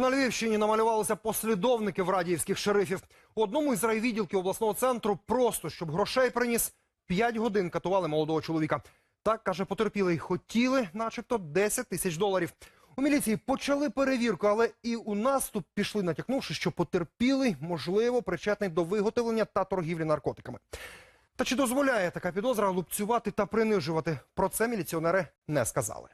На Львівщині намалювалися послідовники в радіївських шерифів. У одному із райвідділків обласного центру просто, щоб грошей приніс, 5 годин катували молодого чоловіка. Так, каже потерпілий, хотіли начебто 10 тисяч доларів. У міліції почали перевірку, але і у наступ пішли, натякнувши, що потерпілий, можливо, причетний до виготовлення та торгівлі наркотиками. Та чи дозволяє така підозра лупцювати та принижувати? Про це міліціонери не сказали.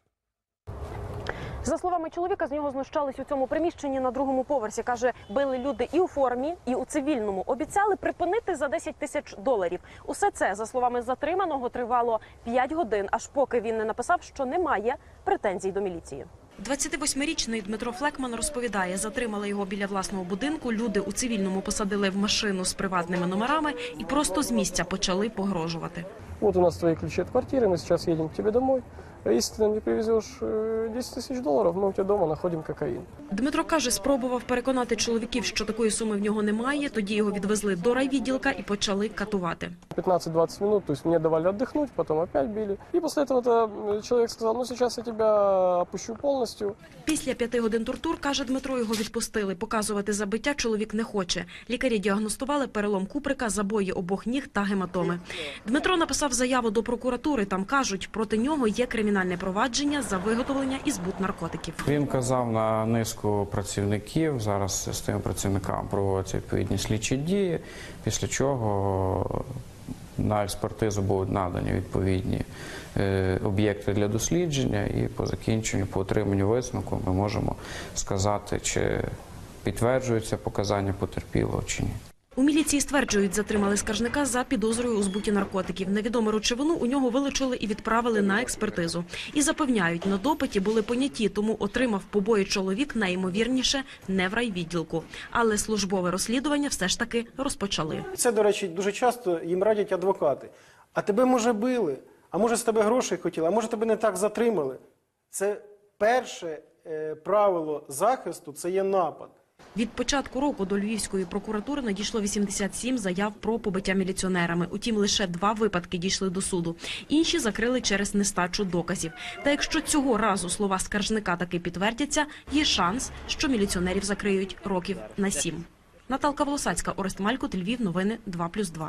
За словами чоловіка, з нього знущались у цьому приміщенні на другому поверсі. Каже, били люди і у формі, і у цивільному. Обіцяли припинити за 10 тисяч доларів. Усе це, за словами затриманого, тривало 5 годин, аж поки він не написав, що немає претензій до міліції. 28-річний Дмитро Флекман розповідає, затримали його біля власного будинку. Люди у цивільному посадили в машину з приватними номерами і просто з місця почали погрожувати Вот у нас твои ключи от квартиры, мы сейчас едем к тебе домой. А если ты нам не привезешь э, 10 тысяч долларов, мы у тебя дома находим кокаин. Дмитро каже, спробував переконати чоловіків, що такої суми в нього немає. Тоді його відвезли до райвідділка і почали катувати. 15-20 минут, то есть мне давали отдохнуть, потом опять били. И после этого -то человек сказал, ну сейчас я тебя опущу полностью. Після п'яти годин тортур, каже Дмитро, його відпустили. Показувати забиття чоловік не хоче. Лікарі діагностували перелом куприка, забої обох ніг та гематоми. Дмитро написав заяву до прокуратури. Там кажуть, проти нього є кримінальне провадження за виготовлення і збут наркотиків. Він казав на низку працівників. Зараз з тими працівниками проводяться відповідні слідчі дії, після чого на експертизу будуть надані відповідні е, об'єкти для дослідження, і по закінченню, по отриманню висновку, ми можемо сказати, чи підтверджуються показання потерпілого чи ні. У міліції стверджують, затримали скаржника за підозрою у збуті наркотиків. Невідому речовину у нього вилучили і відправили на експертизу. І запевняють, на допиті були поняті, тому отримав побої чоловік найімовірніше не в райвідділку. Але службове розслідування все ж таки розпочали. Це, до речі, дуже часто їм радять адвокати. А тебе, може, били, а може, з тебе грошей хотіли, а може, тебе не так затримали. Це перше е, правило захисту це є напад. Від початку року до Львівської прокуратури надійшло 87 заяв про побиття міліціонерами. Утім, лише два випадки дійшли до суду. Інші закрили через нестачу доказів. Та якщо цього разу слова скаржника таки підтвердяться, є шанс, що міліціонерів закриють років на сім. Наталка Волосацька, Орест Малькут, Львів. Новини 2+,2.